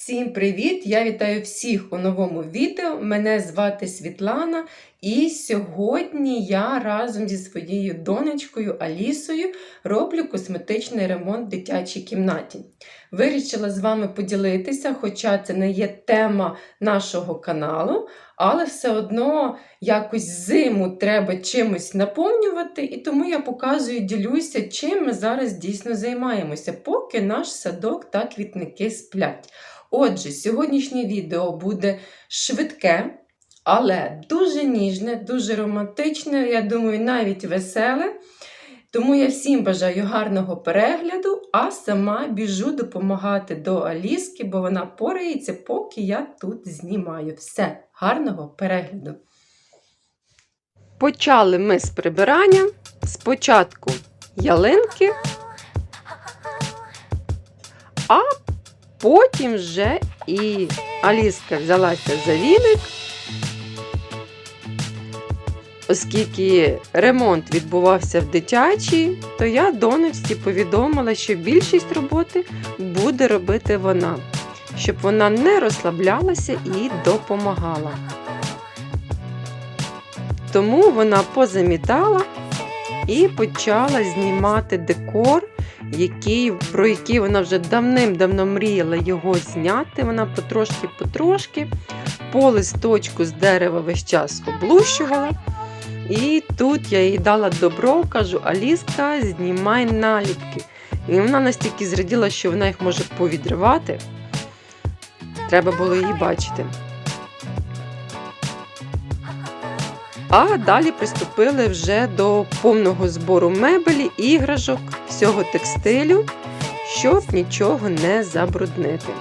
Всім привіт! Я вітаю всіх у новому відео. Мене звати Світлана, і сьогодні я разом зі своєю донечкою Алісою роблю косметичний ремонт в дитячій кімнаті. Вирішила з вами поділитися, хоча це не є тема нашого каналу, але все одно якось зиму треба чимось наповнювати, і тому я показую, ділюся, чим ми зараз дійсно займаємося, поки наш садок та квітники сплять. Отже, сьогоднішнє відео буде швидке, але дуже ніжне, дуже романтичне, я думаю, навіть веселе. Тому я всім бажаю гарного перегляду, а сама біжу допомагати до Аліски, бо вона порається, поки я тут знімаю. Все, гарного перегляду. Почали ми з прибирання. Спочатку ялинки, а Потім вже і Аліска взялася за віник, оскільки ремонт відбувався в дитячій, то я донечці повідомила, що більшість роботи буде робити вона, щоб вона не розслаблялася і допомагала. Тому вона позамітала і почала знімати декор який, про який вона вже давним-давно мріяла його зняти. Вона потрошки-потрошки по листочку з дерева весь час облущувала. І тут я їй дала добро, кажу, Аліска, знімай наліпки. І вона настільки зраділа, що вона їх може повідривати. Треба було її бачити. А далі приступили вже до повного збору мебелі, іграшок, всього текстилю, щоб нічого не забруднити.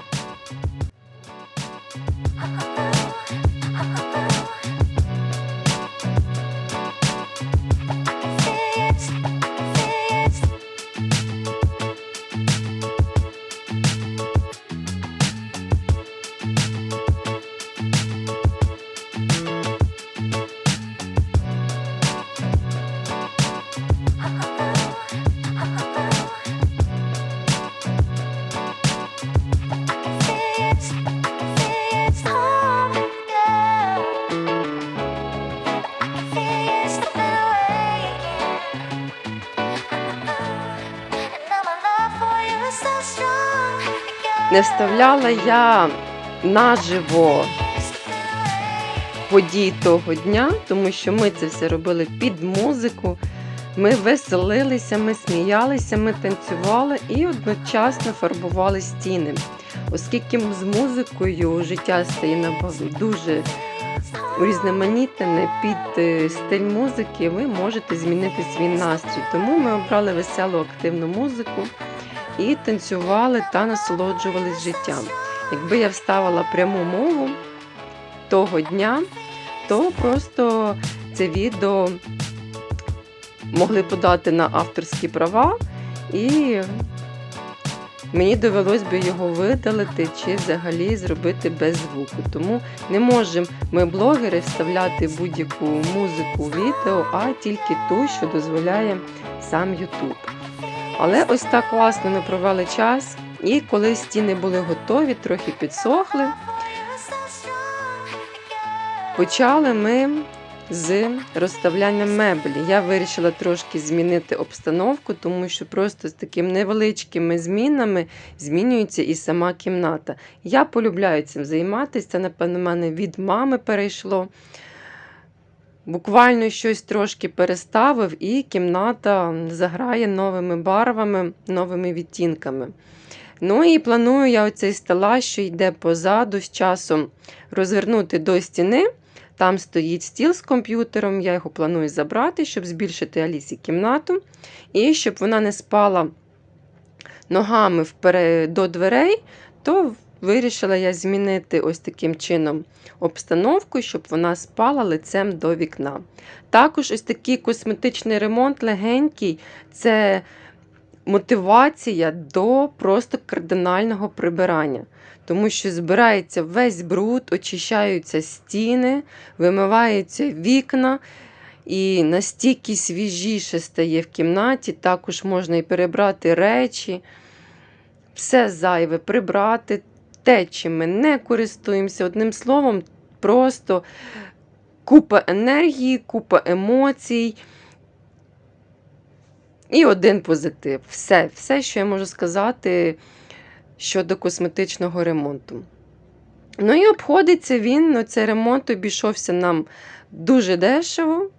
Не вставляла я наживо подій того дня, тому що ми це все робили під музику. Ми веселилися, ми сміялися, ми танцювали і одночасно фарбували стіни. Оскільки з музикою життя стає дуже урізноманітне під е, стиль музики, ви можете змінити свій настрій. Тому ми обрали веселу активну музику і танцювали та насолоджувались життям. Якби я вставила пряму мову того дня, то просто це відео могли подати на авторські права, і мені довелось би його видалити чи взагалі зробити без звуку. Тому не можемо ми, блогери, вставляти будь-яку музику відео, а тільки ту, що дозволяє сам YouTube. Але ось так класно ми провели час. І коли стіни були готові, трохи підсохли, почали ми з розставлянням меблі. Я вирішила трошки змінити обстановку, тому що просто з такими невеличкими змінами змінюється і сама кімната. Я полюбляю цим займатися, це, напевно, в мене від мами перейшло. Буквально щось трошки переставив, і кімната заграє новими барвами, новими відтінками. Ну і планую я оцей стелаж, що йде позаду з часом розвернути до стіни. Там стоїть стіл з комп'ютером, я його планую забрати, щоб збільшити Алісі кімнату. І щоб вона не спала ногами до дверей, то Вирішила я змінити ось таким чином обстановку, щоб вона спала лицем до вікна. Також ось такий косметичний ремонт легенький це мотивація до просто кардинального прибирання. Тому що збирається весь бруд, очищаються стіни, вимиваються вікна. І настільки свіжіше стає в кімнаті, також можна і перебрати речі, все зайве прибрати те, чим ми не користуємося. Одним словом, просто купа енергії, купа емоцій. І один позитив. Все, все, що я можу сказати щодо косметичного ремонту. Ну і обходиться він, ну, цей ремонт обійшовся нам дуже дешево,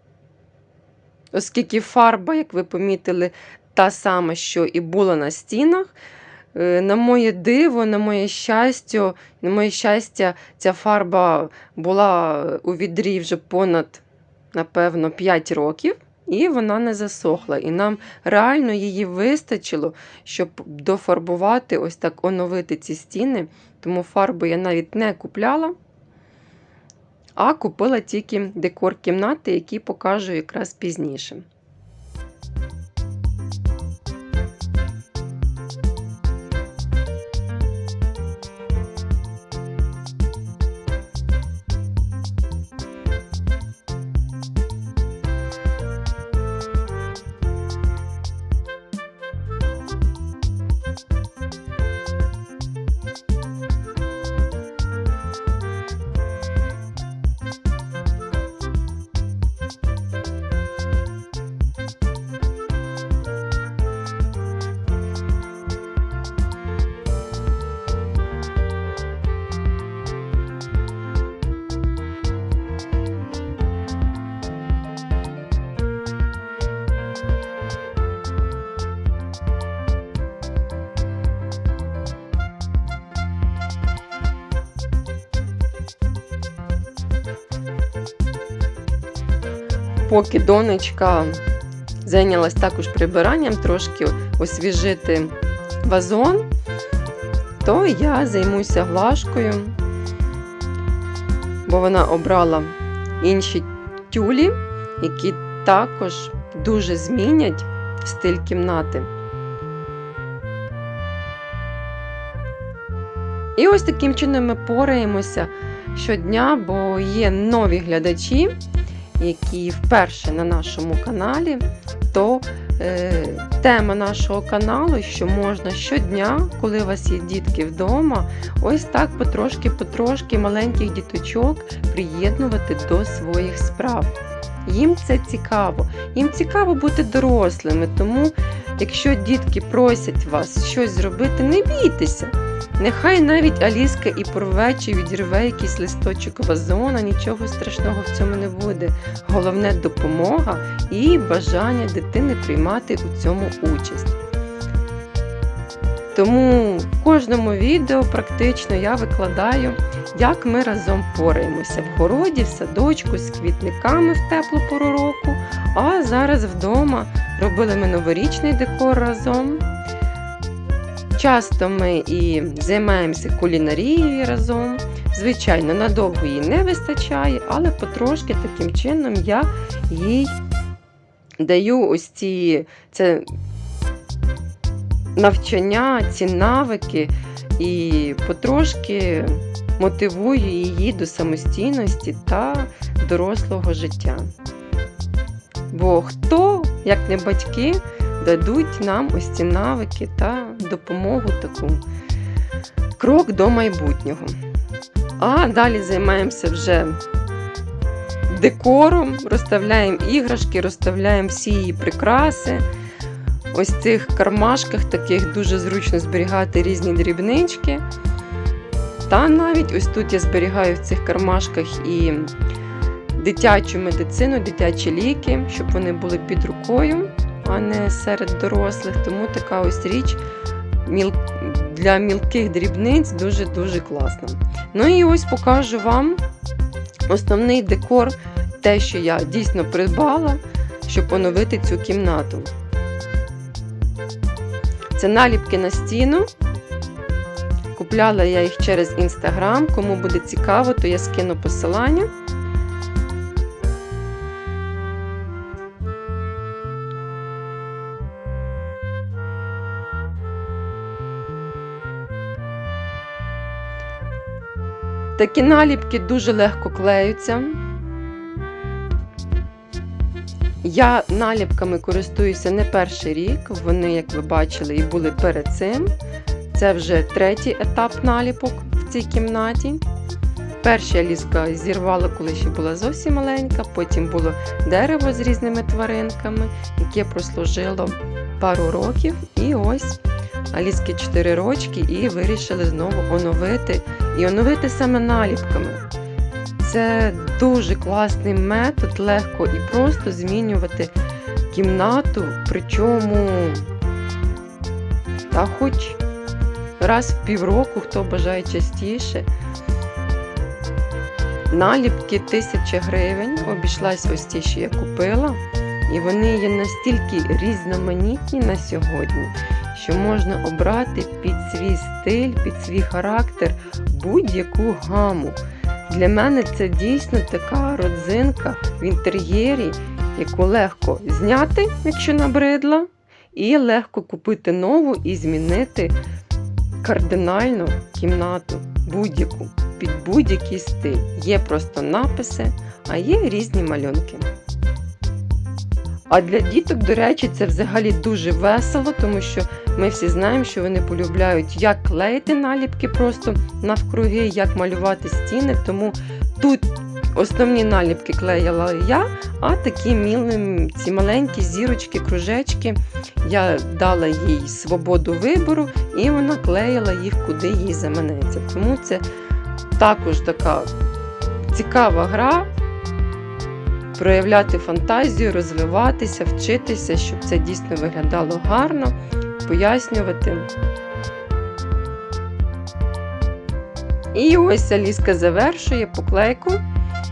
оскільки фарба, як ви помітили, та сама, що і була на стінах. Е, На моє диво, на моє щастя, на моє щастя, ця фарба була у відрі вже понад, напевно, 5 років, і вона не засохла. І нам реально її вистачило, щоб дофарбувати, ось так оновити ці стіни. Тому фарбу я навіть не купляла, а купила тільки декор кімнати, який покажу якраз пізніше. Поки донечка зайнялась також прибиранням, трошки освіжити вазон, то я займуся глажкою, бо вона обрала інші тюлі, які також дуже змінять стиль кімнати. І ось таким чином ми пораємося щодня, бо є нові глядачі, які вперше на нашому каналі, то е, тема нашого каналу, що можна щодня, коли у вас є дітки вдома, ось так потрошки-потрошки маленьких діточок приєднувати до своїх справ. Їм це цікаво. Їм цікаво бути дорослими, тому якщо дітки просять вас щось зробити, не бійтеся. Нехай навіть Аліска і порве чи відірве якийсь листочок вазона, нічого страшного в цьому не буде. Головне допомога і бажання дитини приймати у цьому участь. Тому в кожному відео практично я викладаю, як ми разом пораємося в городі, в садочку з квітниками в теплу пору року. А зараз вдома робили ми новорічний декор разом. Часто ми і займаємося кулінарією разом. Звичайно, надовго їй не вистачає, але потрошки таким чином я їй даю ось ці це навчання, ці навики і потрошки мотивую її до самостійності та дорослого життя. Бо хто, як не батьки, дадуть нам ось ці навики та допомогу таку крок до майбутнього. А далі займаємося вже декором, розставляємо іграшки, розставляємо всі її прикраси. Ось в цих кармашках таких дуже зручно зберігати різні дрібнички. Та навіть ось тут я зберігаю в цих кармашках і дитячу медицину, дитячі ліки, щоб вони були під рукою а не серед дорослих. Тому така ось річ. Для мілких дрібниць дуже-дуже класна. Ну і ось покажу вам основний декор, те, що я дійсно придбала, щоб оновити цю кімнату. Це наліпки на стіну. Купляла я їх через інстаграм. Кому буде цікаво, то я скину посилання. Такі наліпки дуже легко клеються. Я наліпками користуюся не перший рік, вони, як ви бачили, і були перед цим. Це вже третій етап наліпок. в цій кімнаті. Перша Аліска зірвала, коли ще була зовсім маленька, потім було дерево з різними тваринками, яке прослужило пару років. І ось Аліски 4 рочки і вирішили знову оновити і оновити саме наліпками. Це дуже класний метод, легко і просто змінювати кімнату, причому та хоч раз в півроку, хто бажає частіше. Наліпки 1000 гривень, обійшлась ось ті, що я купила. І вони є настільки різноманітні на сьогодні, що можна обрати під свій стиль, під свій характер будь-яку гаму. Для мене це дійсно така родзинка в інтер'єрі, яку легко зняти, якщо набридла, і легко купити нову і змінити кардинально кімнату будь-яку під будь-який стиль. Є просто написи, а є різні малюнки. А для діток, до речі, це взагалі дуже весело, тому що ми всі знаємо, що вони полюбляють як клеїти наліпки просто навкруги, як малювати стіни. Тому тут основні наліпки клеїла я, а такі мілим, ці маленькі зірочки, кружечки. Я дала їй свободу вибору, і вона клеїла їх куди їй заманеться. Тому це також така цікава гра. Проявляти фантазію, розвиватися, вчитися, щоб це дійсно виглядало гарно, пояснювати. І ось Аліска завершує поклейку,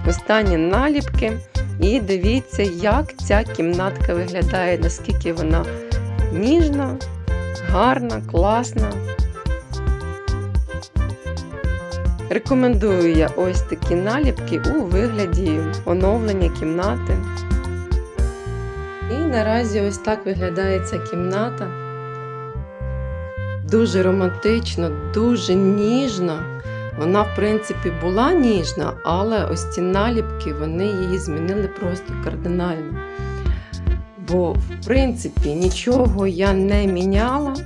останні наліпки. І дивіться, як ця кімнатка виглядає, наскільки вона ніжна, гарна, класна. Рекомендую я ось такі наліпки у вигляді оновлення кімнати. І наразі ось так виглядає ця кімната. Дуже романтично, дуже ніжна. Вона, в принципі, була ніжна, але ось ці наліпки вони її змінили просто кардинально. Бо, в принципі, нічого я не міняла.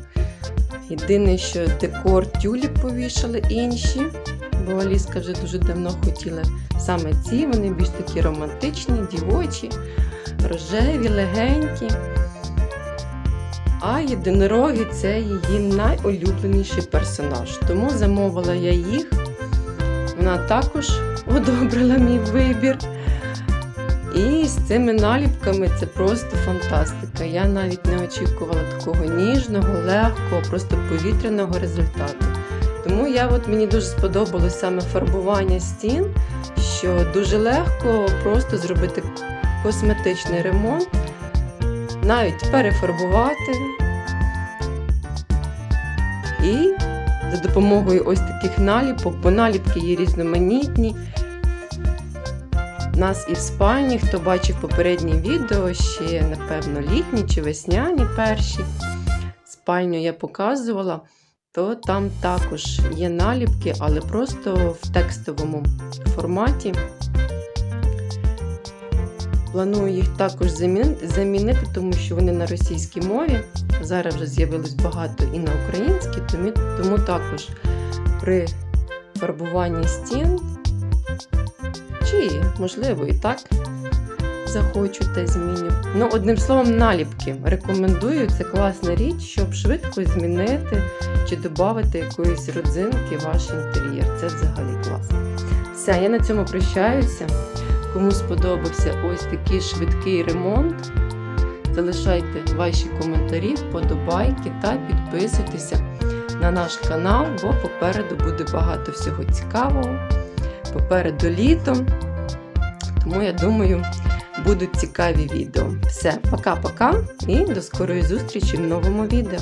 Єдине, що декор тюлі повішали інші бо Аліска вже дуже давно хотіла саме ці, вони більш такі романтичні, дівочі, рожеві, легенькі. А єдинороги це її найулюбленіший персонаж. Тому замовила я їх. Вона також одобрила мій вибір. І з цими наліпками це просто фантастика. Я навіть не очікувала такого ніжного, легкого, просто повітряного результату. Тому я от мені дуже сподобалось саме фарбування стін, що дуже легко просто зробити косметичний ремонт, навіть перефарбувати. І за допомогою ось таких наліпок, бо наліпки є різноманітні. Нас і в спальні, хто бачив попереднє відео, ще, напевно, літні чи весняні перші. Спальню я показувала то там також є наліпки, але просто в текстовому форматі. Планую їх також замінити, тому що вони на російській мові. Зараз вже з'явилось багато і на українській, тому, також при фарбуванні стін, чи, можливо, і так захочу та зміню. Ну, одним словом, наліпки. Рекомендую, це класна річ, щоб швидко змінити чи додати якоїсь родзинки в ваш інтер'єр. Це взагалі класно. Все, я на цьому прощаюся. Кому сподобався ось такий швидкий ремонт, залишайте ваші коментарі, вподобайки та підписуйтеся на наш канал, бо попереду буде багато всього цікавого. Попереду літо. Тому я думаю, будуть цікаві відео. Все, пока-пока і до скорої зустрічі в новому відео.